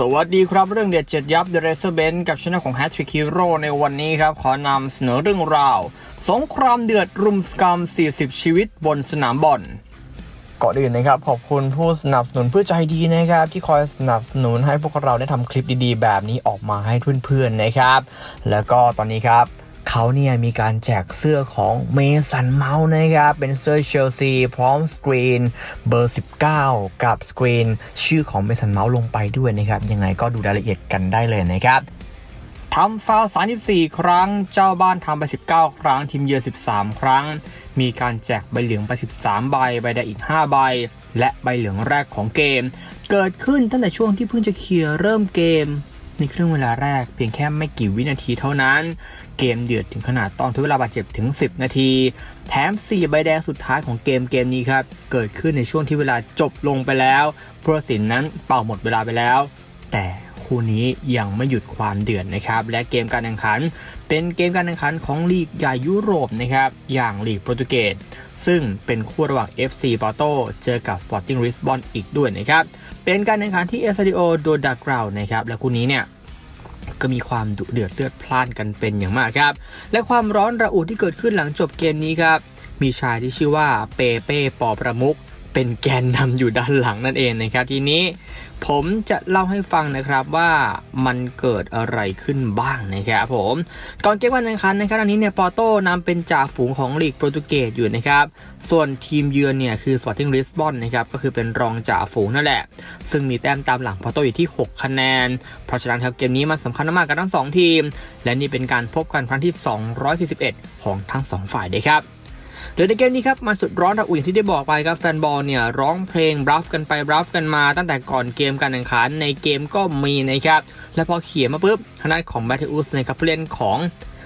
สวัสดีครับเรื่องเด็ดเจ็ดยับ The Racer b e n กับช anel ของ Hat Trick Hero ในวันนี้ครับ ขอนำเสนอเรื่องราว สงครามเดือดรุมสกรรม 40 ชีวิตบนสนามบอลก่อนอื่นนะครับ ขอบคุณผู้สนับสนุนเพื่อใจดีนะครับ ที่คอยสนับสนุนให้พวกเราได้ทำคลิปดีๆ แบบนี้ออกมาให้เพื่อนๆนะครับ แล้วก็ตอนนี้ครับ เขาเนี่ยมีการแจกเสื้อของเมสันเมาส์นะครับ เป็นเสื้อเชลซีพร้อมสกรีนเบอร์ 19 กับสกรีนชื่อของเมสันเมาส์ลงไปด้วยนะครับ ยังไงก็ดูรายละเอียดกันได้เลยนะครับทำฟาวล์34 ครั้ง เจ้าบ้านทำไป 19 ครั้ง ทีมเยือน 13 ครั้ง มีการแจกใบเหลืองไป 13 ใบ ใบแดงอีก 5 ใบ และใบเหลืองแรกของเกม เกิดขึ้นตั้งแต่ช่วงที่เพิ่งจะเคลียร์เริ่มเกม ในครึ่งเวลาแรกเพียงแค่ไม่กี่วินาทีเท่านั้น เกมเดือดถึงขนาดต้องทุกเวลาบาดเจ็บถึง 10 นาที แถม 4 ใบแดงสุดท้ายของเกมเกมนี้ครับ เกิดขึ้นในช่วงที่เวลาจบลงไปแล้วผู้ตัดสินนั้นเป่าหมดเวลาไปแล้ว แต่ คู่นี้ยังไม่หยุดความเดือดนะครับ และเกมการแข่งขัน เป็นเกมการแข่งขันของลีกใหญ่ยุโรปนะครับ อย่างลีกโปรตุเกส ซึ่งเป็นคู่ระหว่าง FC Porto เจอกับ Sporting Lisbon อีกด้วยนะครับ เป็นการแข่งขันที่ Estadio do Dragão นะครับ และคู่นี้เนี่ยก็มีความดุเดือดเลือดพล่านกันเป็นอย่างมากครับ และความร้อนระอุที่เกิดขึ้นหลังจบเกมนี้ครับ มีชายที่ชื่อว่าเปเป้ปอประมุก เป็นแกนนำอยู่ด้านหลังนั่นเองนะครับ ทีนี้ผมจะเล่าให้ฟังนะครับว่ามันเกิดอะไรขึ้นบ้างนะครับผม ก่อนเกมการแข่งขันนะครับอันนี้เนี่ยปอโต้นำเป็นจ่าฝูงของลีกโปรตุเกสอยู่นะครับ ส่วนทีมเยือนเนี่ยคือ Sporting Lisbon นะครับก็คือเป็นรองจ่าฝูงนั่นแหละ ซึ่งมีแต้มตามหลังปอโต้อยู่ที่ 6 คะแนน เพราะฉะนั้นครับเกมนี้มันสำคัญมากกับทั้ง 2 ทีม และนี่เป็นการพบกันครั้งที่ 241 ของทั้ง 2 ฝ่ายเลยครับ โดยในเกมนี้ครับมันสุดร้อนระอุอย่างที่ได้บอกไปครับแฟนบอลเนี่ยร้องเพลงบลัฟกันไปบลัฟกันมาตั้งแต่ก่อนเกมการแข่งขันในเกมก็มีนะครับและพอเขียนมาปุ๊บทางด้านของแบตเทอุสนะครับผู้เล่นของ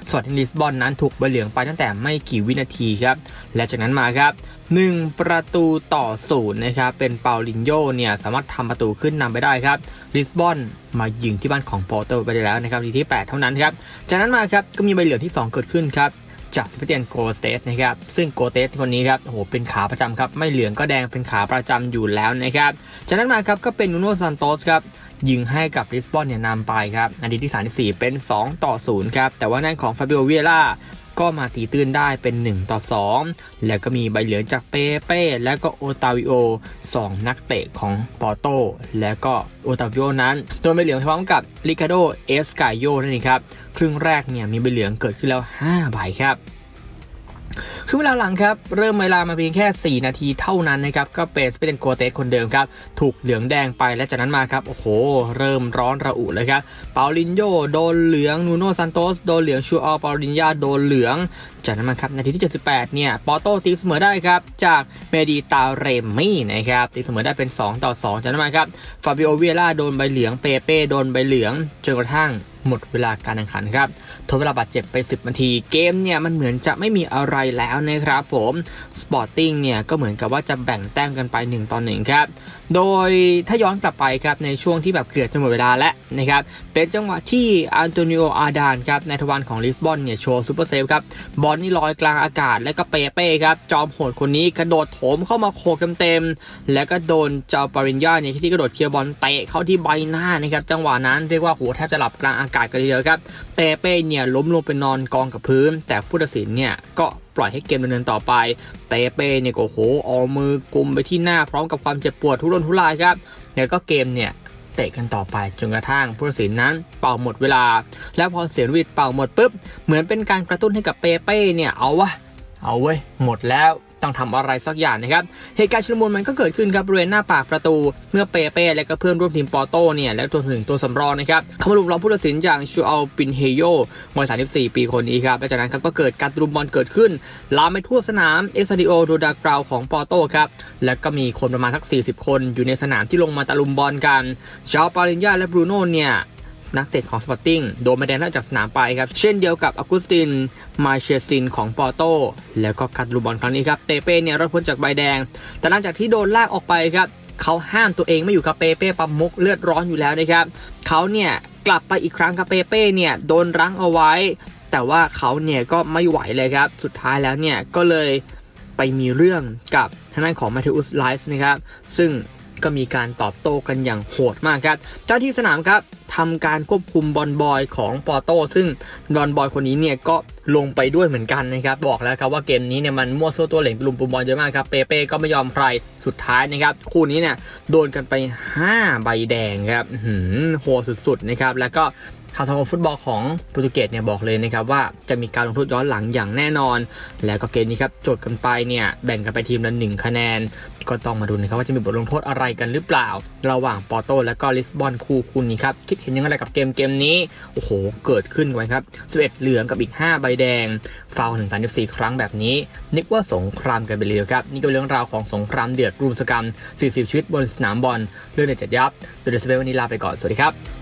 สวัสดิลิสบอนนั้นถูกใบเหลืองไปตั้งแต่ไม่กี่วินาทีครับ และจากนั้นมาครับ 1 ประตูต่อศูนย์นะครับเป็นเปาลินโยเนี่ยสามารถทำประตูขึ้นนำไปได้ครับลิสบอนมายิงที่บ้านของโปรโตไปได้แล้วนะครับทีที่ 8 เท่านั้นครับ จากนั้นมาครับก็มีใบเหลืองที่ 2 เกิดขึ้นครับ จากสเปเตียนโกสเตสนะครับ ซึ่งโกสเตสคนนี้ครับโอ้โหเป็นขาประจำครับ ไม่เหลืองก็แดงเป็นขาประจำอยู่แล้วนะครับจากนั้นมาครับก็เป็นนูโนซันโตสครับยิงให้กับลิสบอนเนี่ยนำไปครับนาทีที่ 34 เป็น 2 ต่อ 0 ครับ แต่ว่านั่นของฟาบิโอเวียร่า ก็มาตีตื้นได้เป็น 1 ต่อ 2 แล้วก็มีใบเหลืองจากเปเป้ และก็โอตาวิโอ 2 นักเตะของปอร์โตและก็โอตาวิโอนั้นโดนใบเหลืองพร้อมกับลิคาโดเอสกายโยนั่นเองครับ ครึ่งแรกเนี่ยมีใบเหลืองเกิดขึ้นแล้ว 5 ใบครับ คือเวลาหลังครับ เริ่มเวลามาเพียงแค่ 4 นาทีเท่านั้นนะครับ ก็เป็นสเปนโกเตสคนเดิมครับ ถูกเหลืองแดงไปและจากนั้นมาครับ โอ้โห เริ่มร้อนระอุเลยครับ เปาลินโยโดนเหลือง นูโนซันโตสโดนเหลือง ชูออเปาลินยาโดนเหลืองจากนั้นมาครับนาทีที่ 78 เนี่ยปอโต้ตีเสมอได้ครับจากเมดิตาเรมี่นะครับตีเสมอได้เป็น 2 ต่อ 2 จากนั้นมาครับฟาบิโอเวียร่าโดนใบเหลืองเปเป้โดนใบเหลืองจนกระทั่งหมดเวลาการแข่งขันครับทดเวลาบาดเจ็บไป 10 นาที เกมเนี่ยมันเหมือนจะไม่มีอะไรแล้วนะครับผมสปอร์ติ้งเนี่ยก็เหมือนกับว่าจะแบ่งแต้มกันไป 1 ต่อ 1 ครับ โดยถ้าย้อนกลับไปครับในช่วงที่แบบเกือบจะหมดเวลาแล้วนะครับเป็นจังหวะที่อันโตนิโออาดานครับในทวารของลิสบอนเนี่ยโชว์ซูเปอร์เซฟครับบอลนี่ลอยกลางอากาศแล้วก็เปเป้ครับ จอมโหดคนนี้กระโดดโถมเข้ามาโขกเต็มๆแล้วก็โดนเจ้าปาริญญาเนี่ยที่กระโดดเคลียร์บอลเตะเข้าที่ใบหน้านะครับ จังหวะนั้นเรียกว่าโหแทบจะหลับกลางอากาศกันเลยครับเปเป้เนี่ยล้มลงไปนอนกองกับพื้น แต่ผู้ตัดสินเนี่ยก็ปล่อยให้เกมดำเนินต่อไป เปเป้เนี่ยก็โหเอามือกุมไปที่หน้าพร้อมกับความเจ็บปวดทุรนทุรายครับแล้วก็เกมเนี่ย เตะกันต่อไปจนกระทั่งผู้ตัดสินนั้นเป่าหมดเวลา แล้วพอเสียนวิดเป่าหมดปุ๊บเหมือนเป็นการกระตุ้นให้กับเปเป้เนี่ยเอาวะ เอาเว้ย หมดแล้วต้องทำอะไรสักอย่างนะครับ เหตุการณ์ชุลมุนมันก็เกิดขึ้นครับบริเวณหน้าปากประตู เมื่อเปเป้และก็เพื่อนร่วมทีมปอโต้เนี่ยและตัวถึงตัวสำรองนะครับเขามาลุมล้อมผู้ตัดสินอย่างชูอัลปินเฮโยวัย34 ปีคนนี้ครับและจากนั้นครับก็เกิดการตรุมบอลเกิดขึ้นลามไปทั่วสนามเอสซาดิโอโดดากราวของปอโต้ครับและก็มีคนประมาณสัก 40 คนอยู่ในสนามที่ลงมาตะลุมบอลกันชาวปาลินยาและบรูโน่เนี่ย นักเตะของสปอร์ติ้งโดนใบแดงไล่จากสนามไปครับ เช่นเดียวกับอากุสติน มาเชซินของปอร์โต แล้วก็กัดลูบอลครั้งนี้ครับ เปเป้เนี่ยรอดพ้นจากใบแดง แต่หลังจากที่โดนลากออกไปครับเขาห้ามตัวเองไม่อยู่กับเปเป้ปั๊มมุกเลือดร้อนอยู่แล้วนะครับเขาเนี่ยกลับไปอีกครั้งกับเปเป้เนี่ยโดนรั้งเอาไว้ แต่ว่าเขาเนี่ยก็ไม่ไหวเลยครับ สุดท้ายแล้วเนี่ยก็เลยไปมีเรื่องกับทางด้านของมาเทอุสไลส์นะครับซึ่งก็มีการตอบโต้กันอย่างโหดมากครับ เจ้าที่สนามครับ ทำการควบคุมบอลบอยของปอโต้ซึ่งบอลบอยคนนี้เนี่ยก็ลงไปด้วยเหมือนกันนะครับ บอกแล้วครับว่าเกมนี้เนี่ยมันมั่วซั่วตัวเหล่งลุมปุมบอลเยอะมากครับเปเป้ก็ไม่ยอมใครสุดท้ายนะครับ คู่นี้เนี่ยโดนกันไป 5 ใบแดงครับหือโหดสุดๆนะครับแล้วก็ทางสมาคมฟุตบอลของโปรตุเกสเนี่ยบอกเลยนะครับว่าจะมีการลงโทษย้อนหลังอย่างแน่นอน แล้วก็เกมนี้ครับโจทย์กันไปเนี่ยแบ่งกันไปทีมละหนึ่งคะแนน ก็ต้องมาดูนะครับว่าจะมีบทลงโทษอะไรกันหรือเปล่า ระหว่างปอร์โตและก็ลิสบอนคู่คุณนี้ครับคิดเห็นยังไงกับเกมเกมนี้ โอ้โห เกิดขึ้นไว้ครับ 11 เหลืองกับอีก 5 ใบแดง ฟาวล์ถึง 34 ครั้งแบบนี้ นึกว่าสงครามกันไปเลยครับ นี่ก็เป็นเรื่องราวของสงครามเดือดรุมสกรรม 40 ชีวิตบนสนามบอลเรื่องเด็ดจัดยับโดยเดสเปวันนี้ลาไปก่อน สวัสดีครับ